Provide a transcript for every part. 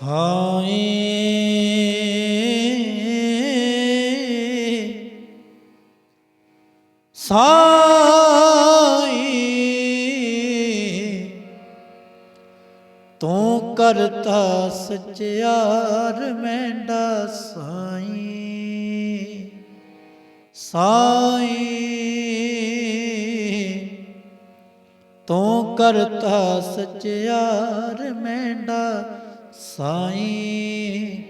ਸਾਈ। ਸਾਈ। ਤੂੰ ਕਰਤਾ ਸਚਿਆਰ ਮੈਂਡਾ ਸਾਈ। ਸਾਈ। ਤੂੰ ਕਰਤਾ ਸਚਿਆਰ ਮੈਂਡਾ ਸਾਈ।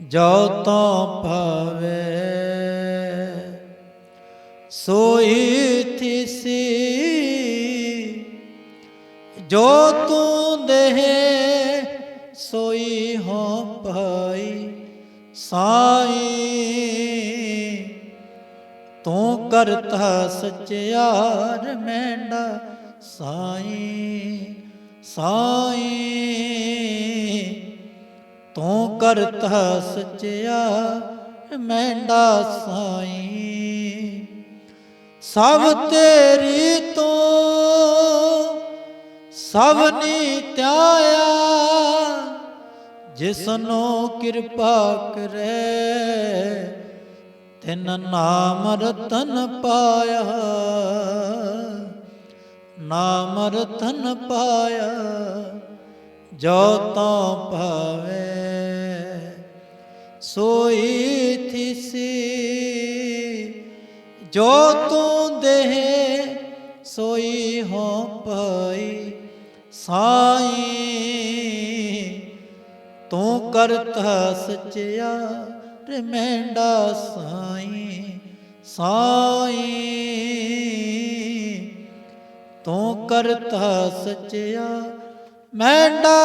ਜੋ ਤਾਂ ਭਾਵੇ। ਸੋਈ ਥਿਸੀ। ਜੋ ਤੂੰ ਦੇਹ, ਸੋਈ ਹੋ ਭਾਈ। ਸਾਈ। ਤੂੰ ਕਰਤਾ ਸਚਿਆਰ ਮੈਂਡਾ ਸਾਈ। ਸਾਈ। ਕਰਤਾ ਸਚਿਆਰ ਮੈਂਡਾ ਸਾਈ। ਸਭ ਤੇਰੀ ਤੋਂ ਸਭ ਨੀ ਨੀਤਿਆਇਆ ਜਿਸਨੋ ਕਿਰਪਾ ਕਰੇ, ਤਿਨ ਨਾਮ ਰਤਨ ਪਾਇਆ। ਨਾਮ ਰਤਨ ਪਾਇਆ, ਜੋ ਤੋ ਭਾਵੇ ਸੋਈ ਥਿਸੀ, ਜੋ ਤੂੰ ਦੇਹ ਸੋਈ ਹੋ ਪਾਈ, ਸਾਈ ਤੂੰ ਕਰਤਾ ਸਚਿਆਰ ਮੈਂਡਾ ਸਾਈ ਸਾਈ ਤੂੰ ਕਰਤਾ ਸਚਿਆ ਮੈਂਡਾ